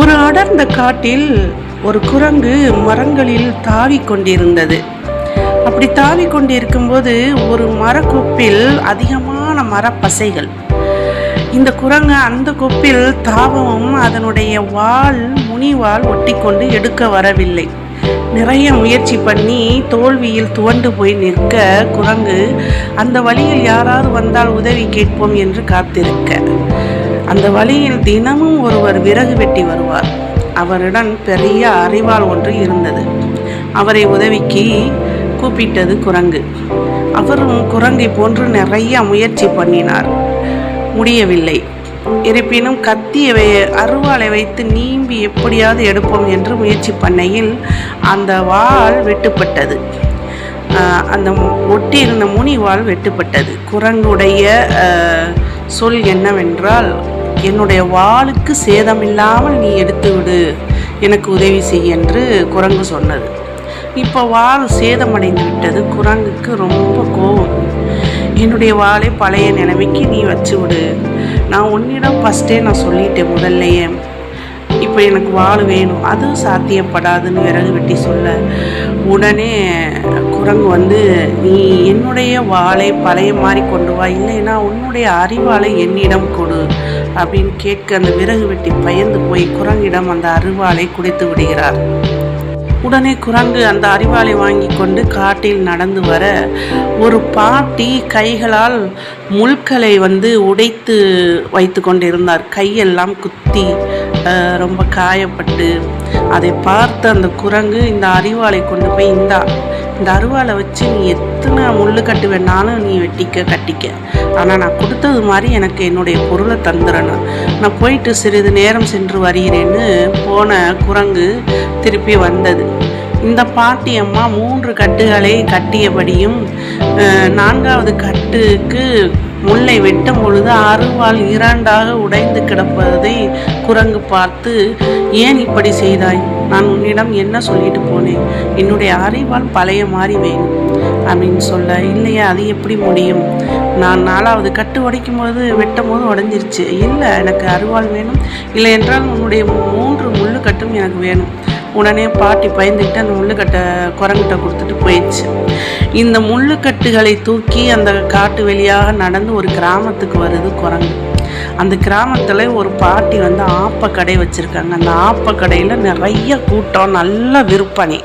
ஒரு அடர்ந்த காட்டில் ஒரு குரங்கு மரங்களில் தாவி கொண்டிருந்தது. அப்படி தாவி கொண்டிருக்கும்போது ஒரு மரக்கொப்பில் அதிகமான மரப்பசைகள். இந்த குரங்கு அந்த கொப்பில் தாவவும் அதனுடைய வால் முனிவால் ஒட்டிக்கொண்டு எடுக்க வரவில்லை. நிறைய முயற்சி பண்ணி தோல்வியில் துவண்டு போய் நிற்க குரங்கு அந்த வழியில் யாராவது வந்தால் உதவி கேட்போம் என்று காத்திருக்க. அந்த வழியில் தினமும் ஒருவர் விறகு வெட்டி வருவார். அவரிடம் பெரிய அறிவால் ஒன்று இருந்தது. அவரை உதவிக்கு கூப்பிட்டது குரங்கு. அவரும் குரங்கை போன்று நிறைய முயற்சி பண்ணினார். முடியவில்லை. இருப்பினும் கத்தியை வை அருவாளை வைத்து நீம்பி எப்படியாவது எடுப்போம் என்று முயற்சி பண்ணையில் அந்த வாள் வெட்டுப்பட்டது. அந்த ஒட்டியிருந்த முனி வாள் வெட்டுப்பட்டது. குரங்குடைய சொல் என்னவென்றால் என்னுடைய வாளுக்கு சேதமில்லாமல் நீ எடுத்து விடு எனக்கு உதவி செய் என்று குரங்கு சொன்னது. இப்போ வாள் சேதமடைந்து விட்டது குரங்குக்கு ரொம்ப கோபம். என்னுடைய வாளை பழைய நிலைமைக்கு நீ வச்சு விடு நான் உன்னிடம் ஃபஸ்ட்டே நான் சொல்லிட்டேன் முதல்லையே. இப்போ எனக்கு வாள் வேணும். அதுவும் சாத்தியப்படாதுன்னு விறகு வெட்டி சொல்ல. உடனே குரங்கு வந்து நீ என்னுடைய வாளை பழைய மாதிரி கொண்டு வா. இல்லைன்னா உன்னுடைய அறிவாளை என்னிடம் கொடு. அப்படின்னு கேட்க அந்த விறகு வெட்டி பயந்து போய் குரங்கிடம் அந்த அறிவாளை குடித்து விடுகிறார். உடனே குரங்கு அந்த அறிவாளை வாங்கி கொண்டு காட்டில் நடந்து வர ஒரு பாட்டி கைகளால் முள்களை வந்து உடைத்து வைத்து கொண்டிருந்தார். கையெல்லாம் குத்தி ரொம்ப காயப்பட்டு. அதை பார்த்த அந்த குரங்கு இந்த அறிவாளை கொண்டு போய் இந்தா இந்த அருவாளை வச்சு நீ எத்தனை முள்ளு கட்டு வேணாலும் நீ வெட்டிக்க கட்டிக்க. ஆனால் நான் கொடுத்தது மாதிரி எனக்கு என்னுடைய பொருளை தந்துடணும் நான் போயிட்டு சிறிது நேரம் சென்று வருகிறேன்னு போன குரங்கு திருப்பி வந்தது. இந்த பாட்டி அம்மா மூன்று கட்டுகளை கட்டியபடியும் நான்காவது கட்டுக்கு முல்லை வெட்டும் பொழுது அருவாள் இரண்டாக உடைந்து கிடப்பதை குரங்கு பார்த்து ஏன் இப்படி செய்தாய்? நான் உன்னிடம் என்ன சொல்லிட்டு போனேன்? என்னுடைய அறிவால் பழைய மாறி வேணும். அப்படின்னு சொல்ல இல்லையா அது எப்படி முடியும்? நான் நாலாவது கட்டு உடைக்கும் போது வெட்டும் போது உடஞ்சிருச்சு. இல்லை எனக்கு அருவாள் வேணும். இல்லை என்றால் உன்னுடைய மூன்று முள்ளு கட்டும் எனக்கு வேணும். உடனே பாட்டி பயந்துக்கிட்டு அந்த முள்ளுக்கட்டை குரங்கிட்ட கொடுத்துட்டு போயிடுச்சு. இந்த முள்ளுக்கட்டுகளை தூக்கி அந்த காட்டு வெளியாக நடந்து ஒரு கிராமத்துக்கு வருது குரங்கு. அந்த கிராமத்தில் ஒரு பாட்டி வந்து ஆப்ப கடை வச்சுருக்காங்க. அந்த ஆப்ப கடையில் நிறைய கூட்டம் நல்ல விற்பனை.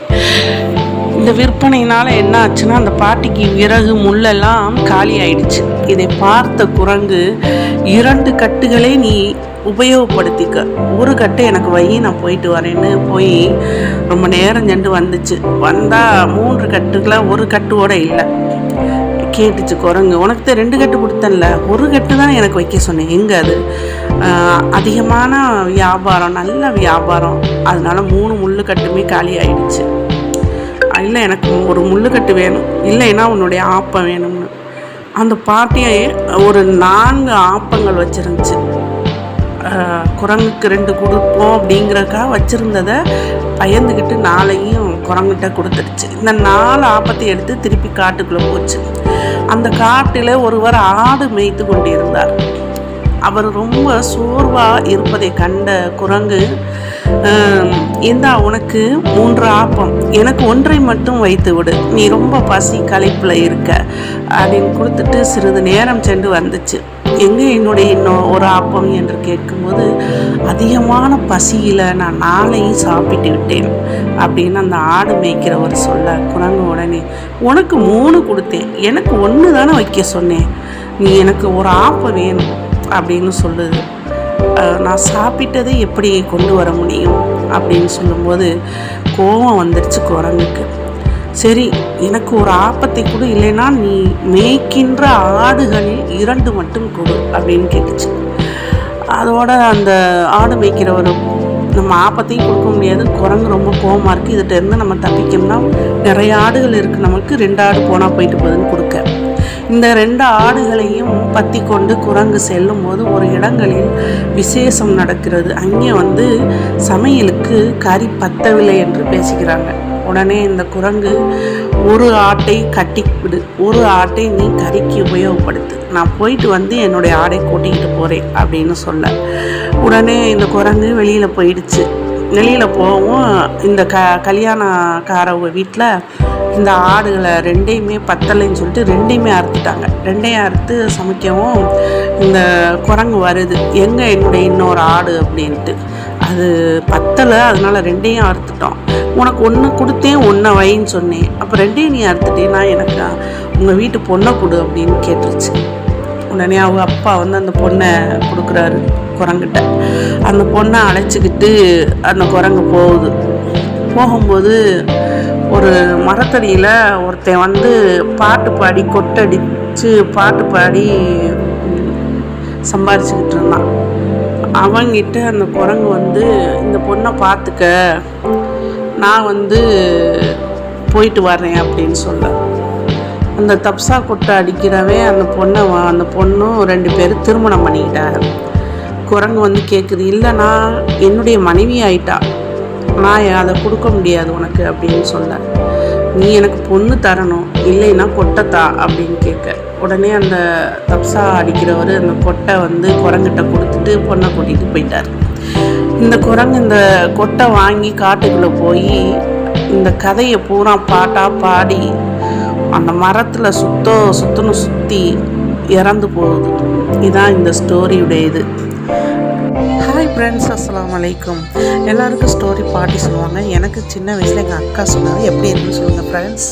இந்த விற்பனையினால என்ன ஆச்சுன்னா அந்த பாட்டிக்கு விறகு முள்ளெல்லாம் காலி ஆயிடுச்சு. இதை பார்த்த குரங்கு இரண்டு கட்டுகளை நீ உபயோகப்படுத்திக்க. ஒரு கட்டை எனக்கு வை நான் போயிட்டு வரேன்னு போய் ரொம்ப நேரம் சென்று வந்துச்சு. வந்தால் மூன்று கட்டுகளை ஒரு கட்டுவோட இல்லை. கேட்டுச்சு குரங்கு. உனக்கு தான் ரெண்டு கட்டு கொடுத்தேன்ல. ஒரு கட்டு தான் எனக்கு வைக்க சொன்னேன். எங்கே அது? அதிகமான வியாபாரம் நல்ல வியாபாரம். அதனால மூணு முள்ளு கட்டுமே காலி ஆயிடுச்சு. இல்லை எனக்கு ஒரு முள்ளுக்கட்டு வேணும் இல்லைன்னா உன்னுடைய ஆப்பம் வேணும்னு. அந்த பாட்டியை ஒரு நான்கு ஆப்பங்கள் வச்சுருந்துச்சு. குரங்குக்கு ரெண்டு கொடுப்போம் அப்படிங்கிறக்காக வச்சுருந்ததை பயந்துக்கிட்டு நாளையும் குரங்கிட்ட கொடுத்துருச்சு இந்த நாலு ஆப்பத்தை எடுத்து திருப்பி காட்டுக்குள்ளே போச்சு. அந்த காட்டில் ஒருவர் ஆடு மேய்த்து கொண்டிருந்தார். அவர் ரொம்ப சோர்வாக இருப்பதை கண்ட குரங்கு இந்தா உனக்கு மூன்று ஆப்பம். எனக்கு ஒன்றை மட்டும் வைத்து விடு. நீ ரொம்ப பசி களைப்பில் இருக்க. அப்படின்னு கொடுத்துட்டு சிறிது நேரம் சென்று வந்துச்சு. எங்கே என்னுடைய இன்னும் ஒரு ஆப்பம்? என்று கேட்கும்போது அதிகமான பசியில் நான் நாளையும் சாப்பிட்டு விட்டேன். அப்படின்னு அந்த ஆடு மேய்க்கிறவர் சொல்ல குரங்கு உடனே உனக்கு மூணு கொடுத்தேன். எனக்கு ஒன்று தானே வைக்க சொன்னேன். நீ எனக்கு ஒரு ஆப்பம் வேணும். அப்படின்னு சொல்லுது. நான் சாப்பிட்டதை எப்படி கொண்டு வர முடியும்? அப்படின்னு சொல்லும்போது கோபம் வந்துடுச்சு குரங்குக்கு. சரி எனக்கு ஒரு ஆப்பத்தை கொடு இல்லைன்னா நீ மேய்க்கின்ற ஆடுகளில் இரண்டு மட்டும் கொடு அப்படின்னு கேட்டுச்சு. அதோட அந்த ஆடு மேய்க்கிறவர் நம்ம ஆப்பத்தையும் கொடுக்க முடியாது. குரங்கு ரொம்ப கோவமாக இருக்குது இதுகிட்டேருந்து நம்ம தப்பிக்கணும்னா நிறைய ஆடுகள் இருக்குது நமக்கு ரெண்டு ஆடு போனால் போயிட்டு போகுதுன்னு கொடுக்கும். இந்த ரெண்டு ஆடுகளையும் பற்றி கொண்டு குரங்கு செல்லும் போது ஒரு இடங்களில் விசேஷம் நடக்கிறது. அங்கே வந்து சமையலுக்கு கறி பத்தவில்லை என்று பேசிக்கிறாங்க உடனே இந்த குரங்கு ஒரு ஆட்டை கட்டி விடு ஒரு ஆட்டை நீ கறிக்கு உபயோகப்படுத்து. நான் போயிட்டு வந்து என்னுடைய ஆடை கூட்டிக்கிட்டு போகிறேன் அப்படின்னு சொல்ல. உடனே இந்த குரங்கு வெளியில் போயிடுச்சு. வெளியில் போகவும் இந்த க கல்யாணக்காரவங்க வீட்டில் இந்த ஆடுகளை ரெண்டையுமே பத்தலைன்னு சொல்லிட்டு ரெண்டையுமே அறுத்துட்டாங்க. ரெண்டையும் அறுத்து சமைக்கவும் இந்த குரங்கு வருது. எங்கே என்னுடைய இன்னொரு ஆடு அப்படின்ட்டு. அது பத்தலை அதனால ரெண்டையும் அறுத்துட்டோம். உனக்கு ஒன்று கொடுத்தேன் ஒன்றை வைன்னு சொன்னேன். அப்போ ரெண்டையும் நீ அறுத்துட்டேன்னா எனக்கு உங்கள் வீட்டு பொண்ணை கொடு அப்படின்னு கேட்டுருச்சு. உடனே அவங்க அப்பா வந்து அந்த பொண்ணை கொடுக்குறாரு குரங்கிட்ட அந்த பொண்ணை அழைச்சிக்கிட்டு அந்த குரங்கு போகுது. போகும்போது ஒரு மரத்தடியில் ஒருத்தன் வந்து பாட்டு பாடி கொட்டடிச்சு பாட்டு பாடி சம்பாரிச்சுக்கிட்டு இருந்தான். அவங்கிட்ட அந்த குரங்கு வந்து இந்த பொண்ணை பார்த்துக்க நான் வந்து போயிட்டு வரேன் அப்படின்னு சொல்ல அந்த தப்சா கொட்டை அடிக்கிறவே அந்த பொண்ணை அந்த பொண்ணும் ரெண்டு பேரும் திருமணம் பண்ணிக்கிட்டாங்க. குரங்கு வந்து கேட்குது இல்லை நான் என்னுடைய மனைவி ஆயிட்டா நான் அதை கொடுக்க முடியாது உனக்கு அப்படின்னு சொல்ல நீ எனக்கு பொண்ணு தரணும் இல்லைன்னா கொட்டை அப்படின்னு கேட்க. உடனே அந்த தப்சா அடிக்கிறவர் அந்த கொட்டை வந்து குரங்கிட்ட கொடுத்துட்டு பொண்ணை கூட்டிகிட்டு போயிட்டார். இந்த குரங்கு இந்த கொட்டை வாங்கி காட்டுக்குள்ளே போய் இந்த கதையை பூரா பாட்டாக பாடி அந்த மரத்தில் சுத்தோ சுத்தணும் சுற்றி இறந்து போகுது. இதுதான் இந்த ஸ்டோரியுடைய இது ஹாய் ஃப்ரெண்ட்ஸ் அஸ்லாம் அலைக்கும் எல்லாருக்கும் ஸ்டோரி பாட்டி சொல்லுவாங்க. எனக்கு சின்ன வயசில் எங்கள் அக்கா சொன்னது எப்படி இருக்குன்னு சொல்லுங்கள் ஃப்ரெண்ட்ஸ்